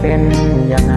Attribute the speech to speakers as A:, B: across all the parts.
A: เป็นยังไง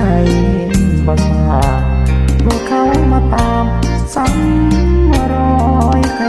A: ชัยบ่สาบ่เขามาตามซ้ำรอยใคร